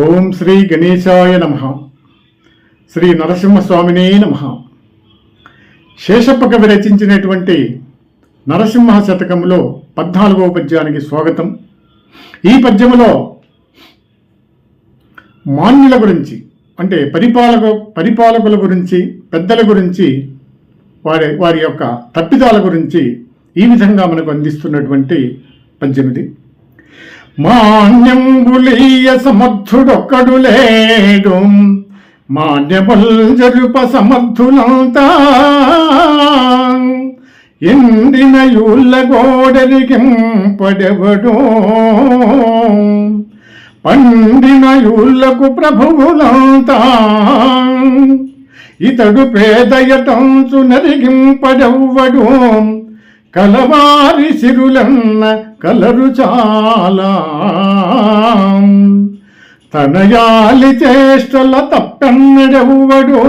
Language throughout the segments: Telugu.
ఓం శ్రీ గణేశాయ నమ. శ్రీ నరసింహస్వామినే నమ. శేషప్ప కవి రచించినటువంటి నరసింహ శతకంలో పద్నాలుగవ పద్యానికి స్వాగతం. ఈ పద్యములో మాన్యుల గురించి అంటే పరిపాలక పరిపాలకుల గురించి పెద్దల గురించి వారి వారి యొక్క తప్పిదాల గురించి ఈ విధంగా మనకు అందిస్తున్నటువంటి పద్యమిది. మాన్యంబులీయ సమర్థుడొక్కడు లేడు. మాన్యముల్ జరుప సమర్థులంతా ఎండిన యూళ్ళ గోడరికింపడెవడు పండిన యూళ్ళకు ప్రభువులంతా ఇతడు పేదయటంచు నరిగింపడెవ్వడు. కలవారి సిరులన్న కలరు చాలా. తనయాలి చేష్టల తప్పెన్నడెవ్వడో.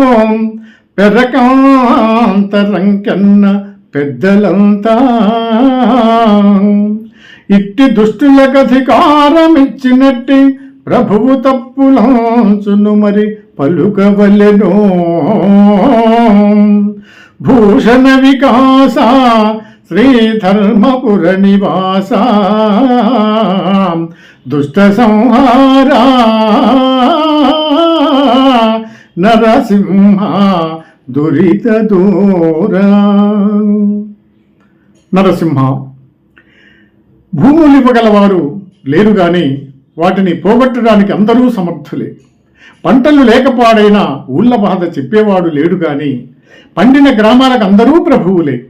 పెరకాంతరంకెన్న పెద్దలంతా. ఇట్టి దుష్టులకు అధికారమిచ్చినట్టి ప్రభువు తప్పులంచును మరి పలుకవలెనో. భూషణ వికాస శ్రీధర్మపుర నివాస దుష్ట సంహారా నరసింహ దురిత దూర నరసింహ భూములు ఇవ్వగలవారు లేరు గాని వాటిని పోగొట్టడానికి అందరూ సమర్థులే. పంటలు లేకపాడైనా ఊళ్ళ బాధ చెప్పేవాడు లేడు గాని పండిన గ్రామాలకు అందరూ ప్రభువులే.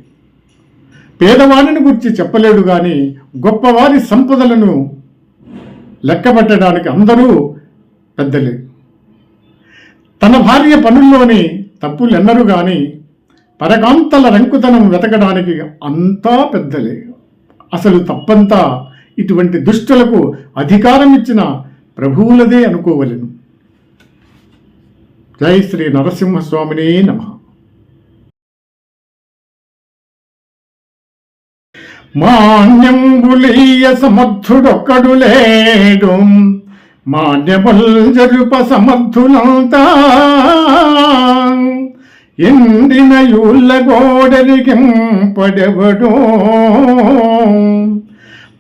పేదవాడిని గురించి చెప్పలేడు గాని గొప్పవారి సంపదలను లెక్కబట్టడానికి అందరూ పెద్దలే. తన భార్య పనుల్లోని తప్పులు ఎన్నరు గాని పరకాంతల రంకుతనం వెతకడానికి అంతా పెద్దలే. అసలు తప్పంతా ఇటువంటి దుష్టులకు అధికారం ఇచ్చిన ప్రభువులదే అనుకోవలెను. జై శ్రీ నరసింహస్వామినే నమ. మాన్యంబులీయ సమర్థుడొక్కడు లేడు. మాన్యముల్ జరుప సమర్థులంతా ఎండిన యూళ్ళ గోడరికింపడెవడు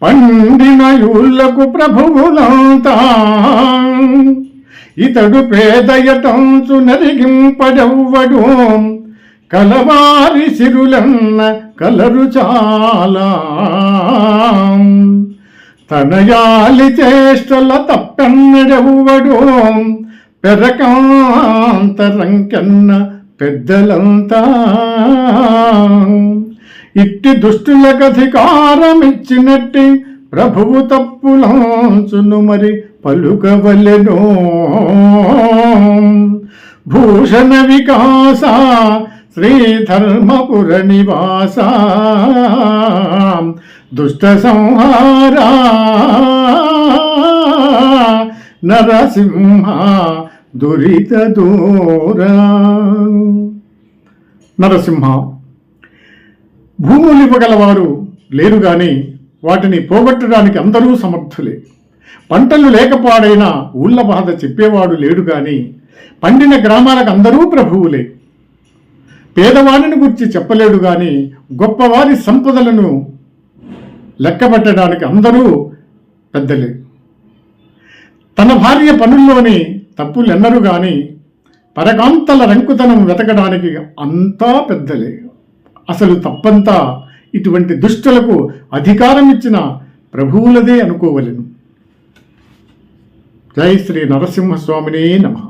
పండిన యూళ్ళకు ప్రభువులంతా ఇతడు పేదయటంచు నరిగింపడెవ్వడు కలవారి సిరులన్న కలరు చాలా. తనయాలి చేష్టల తప్పెన్నడెవ్వడో. పెరకాంతరంకన్న పెద్దలంతా. ఇట్టి దుష్టులకు అధికారమిచ్చినట్టి ప్రభువు తప్పులంచును మరి పలుకవలెనో. భూషణ వికాస శ్రీధర్మపుర నివాస దుష్ట సంహారా నరసింహ దురిత దూర నరసింహ భూములు ఇవ్వగలవారు లేరు గాని వాటిని పోగొట్టడానికి అందరూ సమర్థులే. పంటలు లేకపాడైనా ఊళ్ళ బాధ చెప్పేవాడు లేడు గాని పండిన గ్రామాలకు అందరూ ప్రభువులే. పేదవాడిని గురించి చెప్పలేడు కానీ గొప్పవారి సంపదలను లెక్కబెట్టడానికి అందరూ పెద్దలే. తన భార్య పనుల్లోని తప్పులు ఎన్నరు పరకాంతల రంకుతనం వెతకడానికి అంతా పెద్దలే. అసలు తప్పంతా ఇటువంటి దుష్టులకు అధికారం ఇచ్చిన ప్రభువులదే అనుకోవలను. జై శ్రీ నరసింహస్వామినే నమ.